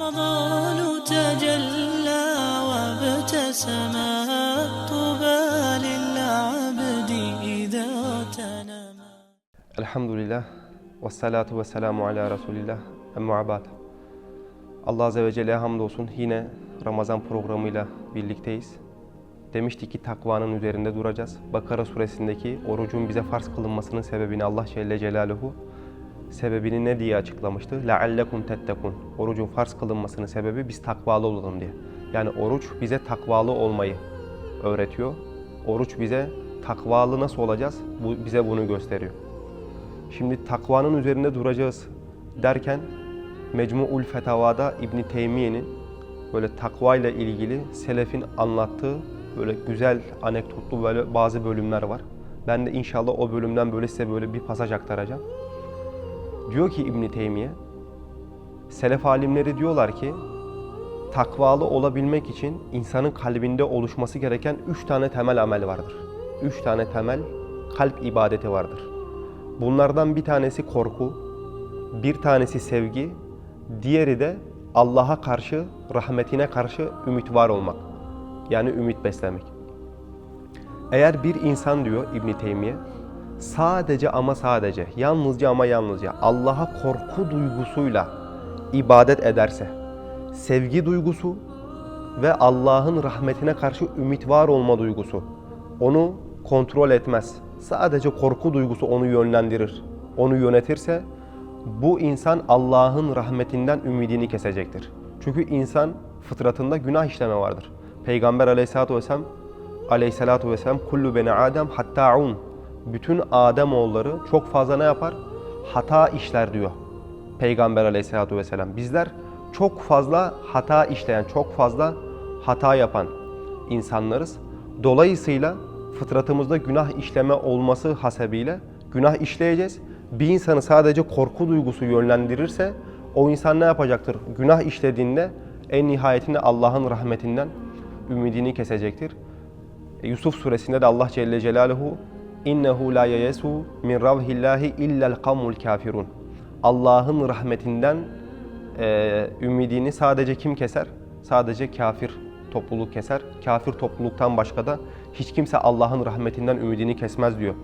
رمضان تجلى وابتسما طوبى للعبد إذا تنما Elhamdülillah ve salatu ve selamu ala Resulillah emma abad. Allah Azze ve Celle'ye hamdolsun yine Ramazan programıyla birlikteyiz. Demiştik ki takvanın üzerinde duracağız. Bakara suresindeki orucun bize farz kılınmasının sebebini Allah Celle Celaluhu sebebini ne diye açıklamıştı? لَعَلَّكُمْ تَتَّقُونَ Orucun farz kılınmasının sebebi biz takvalı olalım diye. Yani oruç bize takvalı olmayı öğretiyor. Oruç bize takvalı nasıl olacağız? Bu, bize bunu gösteriyor. Şimdi takvanın üzerinde duracağız derken Mecmu'ul Fetavada İbn Teymiye'nin böyle takva ile ilgili selefin anlattığı böyle güzel anekdotlu böyle bazı bölümler var. Ben de inşallah o bölümden böyle size böyle bir pasaj aktaracağım. Diyor ki İbn Teymiye, selef alimleri diyorlar ki takvalı olabilmek için insanın kalbinde oluşması gereken üç tane temel amel vardır. Üç tane temel kalp ibadeti vardır. Bunlardan bir tanesi korku, bir tanesi sevgi, diğeri de Allah'a karşı, rahmetine karşı ümit var olmak. Yani ümit beslemek. Eğer bir insan diyor İbn Teymiye, sadece ama sadece, yalnızca ama yalnızca Allah'a korku duygusuyla ibadet ederse, sevgi duygusu ve Allah'ın rahmetine karşı ümit var olma duygusu onu kontrol etmez. Sadece korku duygusu onu yönlendirir. Onu yönetirse bu insan Allah'ın rahmetinden ümidini kesecektir. Çünkü insan fıtratında günah işleme vardır. Peygamber aleyhissalatu vesselam aleyhissalatu vesselam kullu beni adem hatta'un bütün Adem oğulları çok fazla ne yapar? Hata işler diyor. Peygamber aleyhissalatu vesselam. Bizler çok fazla hata işleyen, çok fazla hata yapan insanlarız. Dolayısıyla fıtratımızda günah işleme olması hasebiyle günah işleyeceğiz. Bir insanı sadece korku duygusu yönlendirirse o insan ne yapacaktır? Günah işlediğinde en nihayetinde Allah'ın rahmetinden ümidini kesecektir. Yusuf suresinde de Allah Celle Celaluhu innehu la yeyesu min ravhillahi illel kavmul kafirun. Allah'ın rahmetinden e, ümidini sadece kim keser? Sadece kafir topluluk keser. Kafir topluluktan başka da hiç kimse Allah'ın rahmetinden ümidini kesmez diyor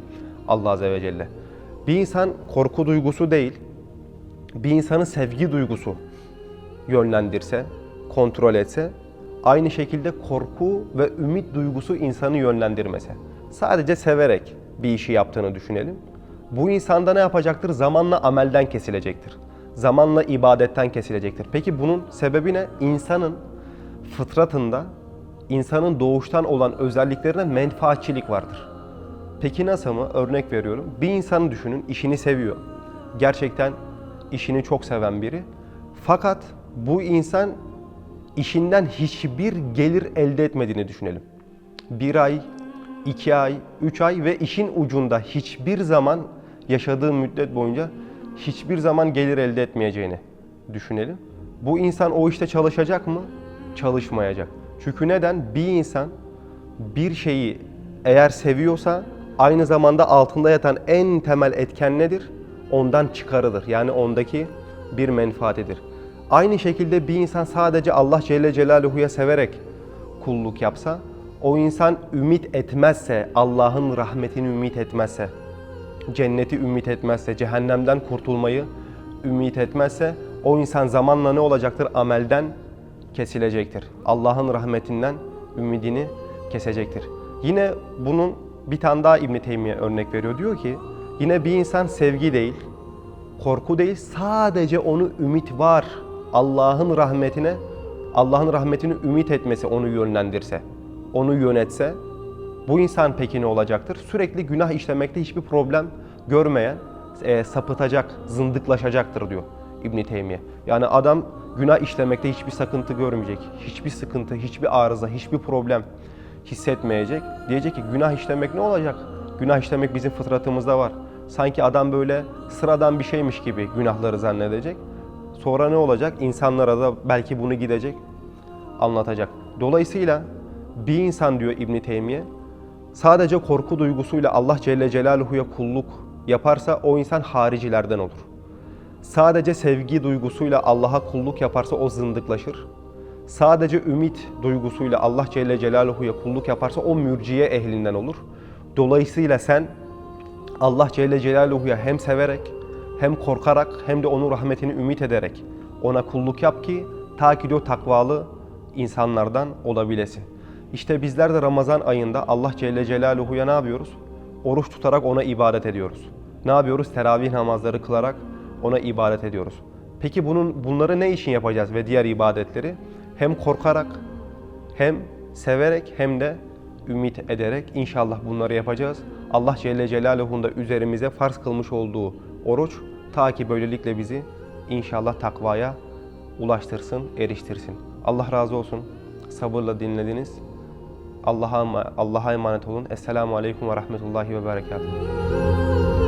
Allah Azze ve Celle. Bir insan korku duygusu değil, bir insanın sevgi duygusu yönlendirse, kontrol etse, aynı şekilde korku ve ümit duygusu insanı yönlendirmese. Sadece severek bir işi yaptığını düşünelim. Bu insanda ne yapacaktır? Zamanla amelden kesilecektir. Zamanla ibadetten kesilecektir. Peki bunun sebebi ne? İnsanın fıtratında, insanın doğuştan olan özelliklerine menfaatçilik vardır. Peki nasıl mı? Örnek veriyorum. Bir insanı düşünün, işini seviyor. Gerçekten işini çok seven biri. Fakat bu insan işinden hiçbir gelir elde etmediğini düşünelim. Bir ay, iki ay, üç ay ve işin ucunda hiçbir zaman yaşadığı müddet boyunca hiçbir zaman gelir elde etmeyeceğini düşünelim. Bu insan o işte çalışacak mı? Çalışmayacak. Çünkü neden? Bir insan bir şeyi eğer seviyorsa aynı zamanda altında yatan en temel etken nedir? Ondan çıkarıdır. Yani ondaki bir menfaatidir. Aynı şekilde bir insan sadece Allah Celle Celaluhu'ya severek kulluk yapsa, o insan ümit etmezse, Allah'ın rahmetini ümit etmezse, cenneti ümit etmezse, cehennemden kurtulmayı ümit etmezse, o insan zamanla ne olacaktır? Amelden kesilecektir. Allah'ın rahmetinden ümidini kesecektir. Yine bunun bir tane daha İbn Teymiye örnek veriyor. Diyor ki yine bir insan sevgi değil, korku değil, sadece onu ümit var. Allah'ın rahmetine, Allah'ın rahmetini ümit etmesi onu yönlendirse, onu yönetse bu insan peki ne olacaktır? Sürekli günah işlemekte hiçbir problem görmeyen, e, sapıtacak, zındıklaşacaktır diyor İbn Teymiye. Yani adam günah işlemekte hiçbir sakıntı görmeyecek. Hiçbir sıkıntı, hiçbir arıza, hiçbir problem hissetmeyecek. Diyecek ki günah işlemek ne olacak? Günah işlemek bizim fıtratımızda var. Sanki adam böyle sıradan bir şeymiş gibi günahları zannedecek. Sonra ne olacak? İnsanlara da belki bunu gidecek, anlatacak. Dolayısıyla bir insan diyor İbn Teymiye sadece korku duygusuyla Allah Celle Celaluhu'ya kulluk yaparsa o insan haricilerden olur. Sadece sevgi duygusuyla Allah'a kulluk yaparsa o zındıklaşır. Sadece ümit duygusuyla Allah Celle Celaluhu'ya kulluk yaparsa o mürciye ehlinden olur. Dolayısıyla sen Allah Celle Celaluhu'ya hem severek hem korkarak hem de onun rahmetini ümit ederek ona kulluk yap ki ta ki o takvalı insanlardan olabilesin. İşte bizler de Ramazan ayında Allah Celle Celaluhu'ya ne yapıyoruz? Oruç tutarak ona ibadet ediyoruz. Ne yapıyoruz? Teravih namazları kılarak ona ibadet ediyoruz. Peki bunun bunları ne için yapacağız ve diğer ibadetleri? Hem korkarak hem severek hem de ümit ederek inşallah bunları yapacağız. Allah Celle Celaluhu'nun da üzerimize farz kılmış olduğu oruç ta ki böylelikle bizi inşallah takvaya ulaştırsın, eriştirsin. Allah razı olsun. Sabırla dinlediniz. Allah'a Allah'a emanet olun. Esselamu Aleyküm ve Rahmetullahi ve Berekatuhu.